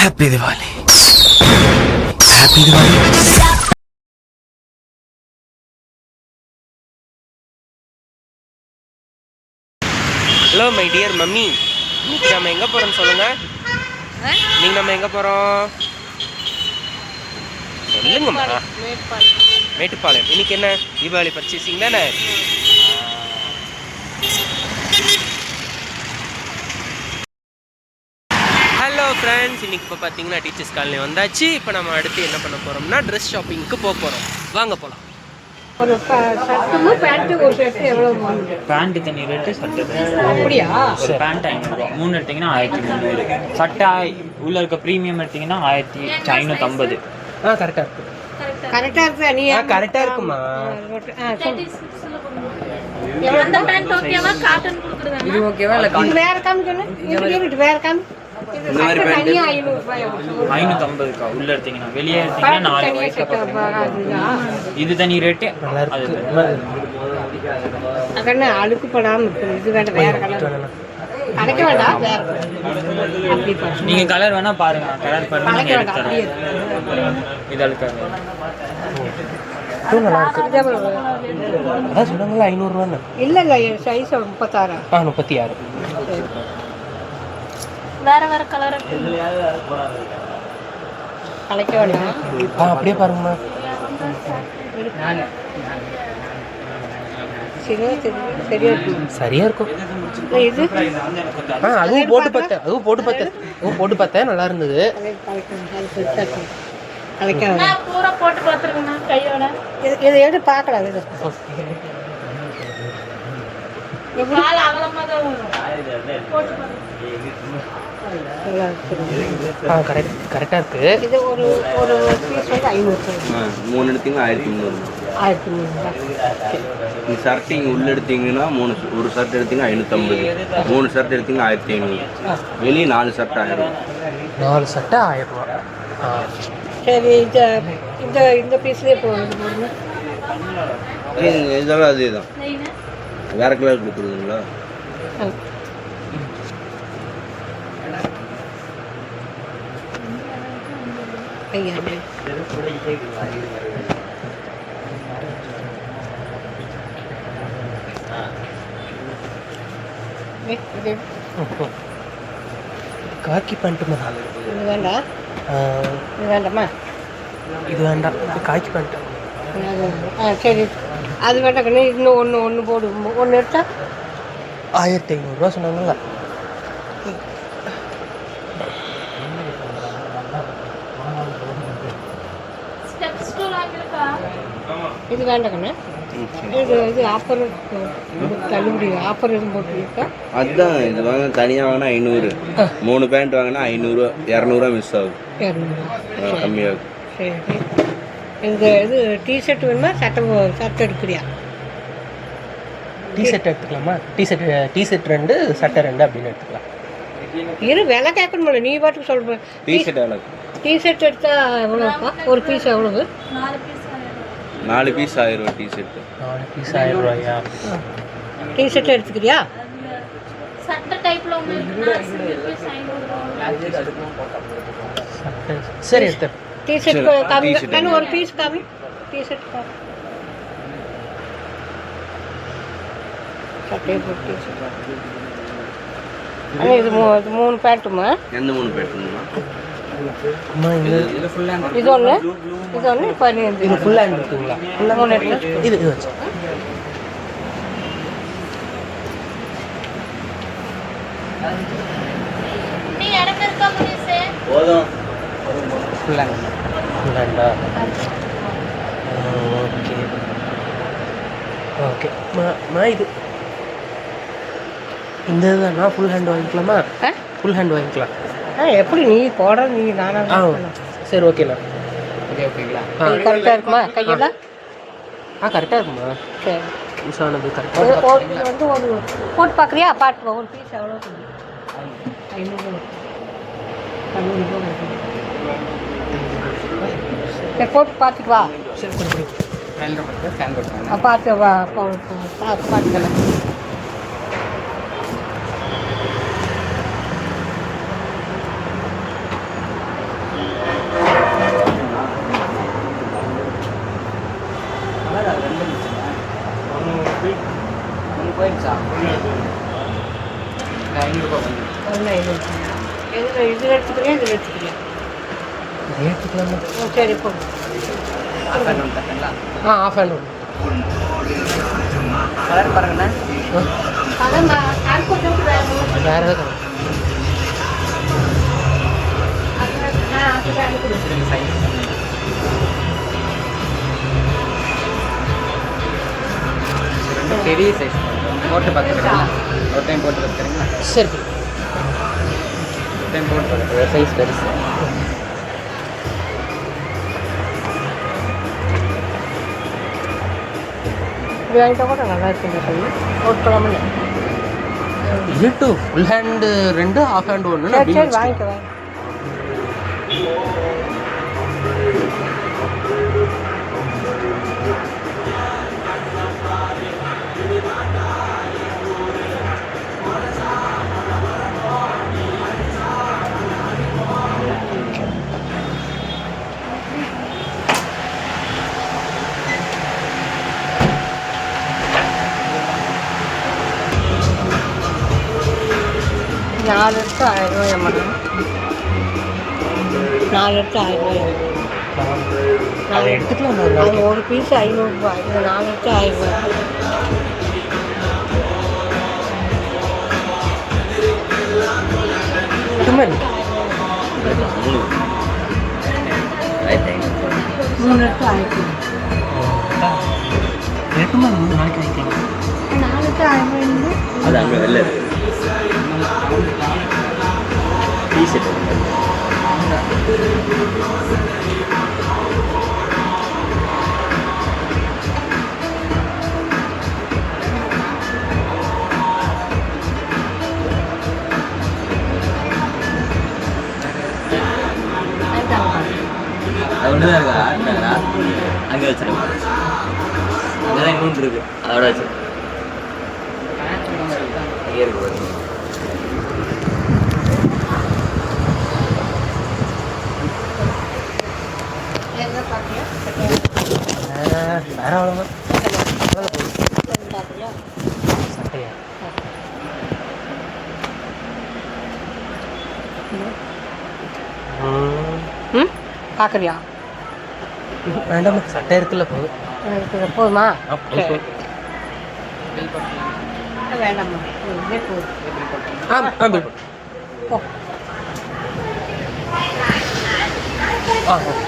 happy Diwali happy Diwali hello my dear mummy இன்னைக்கு நம்ம எங்கே போகிறோம்னு சொல்லுங்க இன்னைக்கு நம்ம எங்கே போகிறோம் சொல்லுங்கம்மா மேட்டுப்பாளையம் இன்னைக்கு என்ன தீபாவளி பர்ச்சேசிங் தானே ஃப்ரெண்ட்ஸ் இன்னைக்கு இப்போ பார்த்தீங்கன்னா டீச்சர்ஸ் காலனி வந்தாச்சு. இப்போ நம்ம அடுத்து என்ன பண்ண போகிறோம்னா ட்ரெஸ் ஷாப்பிங்க்கு போக போகிறோம் வாங்க போகலாம் ஒரு பேண்ட்டு தனி ரேட்டு சட்டை அப்படியா? ஒரு பேண்ட் ஐநூறுரூவா மூணு எடுத்தீங்கன்னா ஆயிரத்தி முந்நூறு. சட்டை உள்ள இருக்க ப்ரீமியம் எடுத்தீங்கன்னா ஆயிரத்தி ஐநூற்றம்பது ஆ கரெக்டாக இருக்கு. கரெக்டாக இருக்குதா நீ? ஆ கரெக்டாக இருக்குமா? ஆ சொல்லு. அந்த பேண்ட் ஓகேவா காட்டன் கொடுக்குறதா? இது ஓகேவா இல்லை வேற காமி இது வேற காமி தனியாக ஐநூறுபாய் ஐநூற்றம்பதுக்கா உள்ள எடுத்தீங்கன்னா வெளியே எடுத்தீங்கன்னா நாலு வயசு இது தனி ரேட்டு அது அழுக்கு படாமல் இருக்குது இது வேண்டாம் வேற கலர் கலைக்க வேண்டாம். நீங்க கலர் வேணா பாருங்க. கலர் பாருங்க. இது அழுக்காது. நல்லா இருக்கு. அதான் சொன்னாங்களா ஐநூறுரூவான்னு இல்லை இல்லை சைஸ் முப்பத்தாறா. ஆ முப்பத்தி ஆறு. வேற வேற கலர் கலைக்க வேண்டாம் ஆ அப்படியே பாருங்கம்மா. சரியா சரி சரியா இருக்கும். ஆ அதுவும் போட்டு பார்த்தேன் அதுவும் போட்டு பார்த்தேன் அதுவும் போட்டு பார்த்தேன் நல்லா இருந்தது. கலைக்க போட்டு பார்த்துருக்கேண்ணா கையோட. இது இதை எடுத்து பார்க்கலாம் இது கால் அகலமாக தான் வரும் போட்டு பாருங்க நல்லா இருக்கு. ஆ கரெக்ட் கரெக்டாக இருக்கு. இது ஒரு ஒரு பீஸ் வந்து ஐநூறு மூணு எடுத்தீங்கன்னா ஆயிரத்தி முந்நூறு. ஆயிரத்தி முந்நூறுபா இந்த ஷர்ட் இங்கே உள்ள எடுத்தீங்கன்னா மூணு ஒரு ஷர்ட் எடுத்தீங்கன்னா ஐநூற்றம்பது மூணு ஷர்ட் எடுத்தீங்கன்னா ஆயிரத்தி ஐநூறு. வெளியே நாலு ஷர்ட் ஆயிரம். நாலு சட்டை ஆயிரம் ரூபா. ஆ. சரி இந்த இந்த இந்த பீஸ்லேயே இது- இதெல்லாம் அதே தான் வேற கலர் கொடுக்குறதுங்களா ஐயா இது காக்கி பேண்ட்டுமா இது வேண்டாம் இது வேண்டாமா? இது வேண்டாம். இது காக்கி பேண்ட் அது ஆ சரி. அது வேண்டாம் கண்ணு இன்னும் ஒன்று ஒன்று போடு. ஒன்று எடுத்தா? ஆயிரத்தி ஐநூறுரூவா சொன்னாங்கல்ல. இது வேண்டாம் கண்ணு. இது இது ஆஃபர் தள்ளுபடி ஆஃபர் எதுவும் போட்டுருக்கா? அதுதான் இது வாங்க தனியாக வாங்கினா ஐநூறு. மூணு பேண்ட் வாங்கினா ஐநூறுரூவா இரநூறுவா மிஸ் ஆகும். இரநூறுவா. கம்மியாகும். சரி. இந்த இது டிஷர்ட் வேணுமா? சட்டை சட்டை எடுக்கிறியா? டிஷர்ட் எடுத்துக்கலாமா? டிஷர்ட் டிஷர்ட் ரெண்டு சட்டை ரெண்டு அப்படின்னு எடுத்துக்கலாம். இரு விலை கேட்கணுமில்ல நீ பாட்டுக்கு சொல்ற டிஷர்ட் எவ்வளோ டிஷர்ட் எடுத்தா எவ்வளோப்பா ஒரு பீஸ் எவ்வளவு? நாலு பீஸ் ஆயிரம். ரூபா டிஷர்ட்டு நாலு பீஸ் ஆயிரம் ரூபாயா? டிஷர்ட் எடுத்துக்கிறியா? சட்டை டைப்ல சட்டை. சரி எடுத்து போட்டு இது மூ இது மூணு பேண்ட்டுமா? எந்த மூணு இது ஒன்று இது ஒன்று பதினஞ்சு இது ஃபுல் ஹேண்ட் இருக்குங்களா? மூணு எடுத்து இது இது வச்சு. நீ இடம் இருக்கா முனிசே? போதும். ஃபுல் ஹேண்ட் ஹேண்டா ஓகே ஓகே மா மா இது இந்த இதுதானா ஃபுல் ஹேண்ட் வாங்கிக்கலாமா ஆ ஃபுல் ஹேண்ட் வாங்கிக்கலாம் ஆ எப்படி நீ போடுற நீ நானா ஆ சரி ஓகேண்ணா ஓகே ஓகேங்களா ஆ கரெக்டாக இருக்குமா கையெல்லாம் ஆ கரெக்டாக இருக்குமா சரி யூஸ் ஆனது கரெக்டாக வந்து ஒரு போட்டு பார்க்குறியா பாட்டு ஒரு பீஸ் எவ்வளோ ஐநூறு ஐநூறு ரூபா சரி போட்டு பார்த்துட்டு வா. சரி கொடு பார்த்து பார்த்துக்கலாம் போயிடுச்சா எதில் இது எடுத்துக்கிறேன் இதில் எடுத்துக்கிறேன் ரேட்டுக்குலாம் சரி ஆ ஆஃப் ஹேண்ட் ஒன்று கலர் பாருங்கண்ணா வேறு எதாவது பெரிய சைஸ் போட்டு பார்த்துக்கிறீங்களா ஒரு டைம் போட்டு பார்த்துக்கிறீங்களா சரி ஒரு டைம் போட்டு பார்த்துக்கிறேன் சைஸ் பெருசு வாங்கிட்டா கூட நல்லா இருக்குங்க சொல்லி போட்டுக்கலாமில்ல எட்டு ஃபுல் ஹேண்டு ரெண்டு ஆஃப் ஹேண்ட் ஒன்று சரி சரி வாங்கிக்க வாங்க நாலு எடுத்து ஆயிரம் ரூபாய் மேடம் நாலு எடுத்து ஆயிரம் ரூபாய் அதை எடுத்துக்கலாம் ஒரு பேசிட்டு ரூபாய் அது அங்கே ஒன்று தான் இருக்கா ஆட்டினாங்களா அங்கே வச்சிருக்கேன் அங்கே தான் இன்னொன்று இருக்கு. அதோட வச்சிருக்கேன் அங்கே இருக்கு பாருங்க. என்ன பார்க்குறியா பார்க்குறியா சட்டையா ம்? பார்க்குறியா? வேண்டாம் சட்டை இருக்குல்ல போதும். போதுமா. வேண்டாம்மா. ஆ ஆ பில். போ. ஆ ஓகே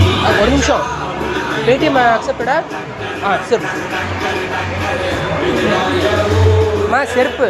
ஆ, ஒரு நிமிஷம். பேடிஎம் அக்செப்டடா ஆ செருப்பு அம்மா செருப்பு.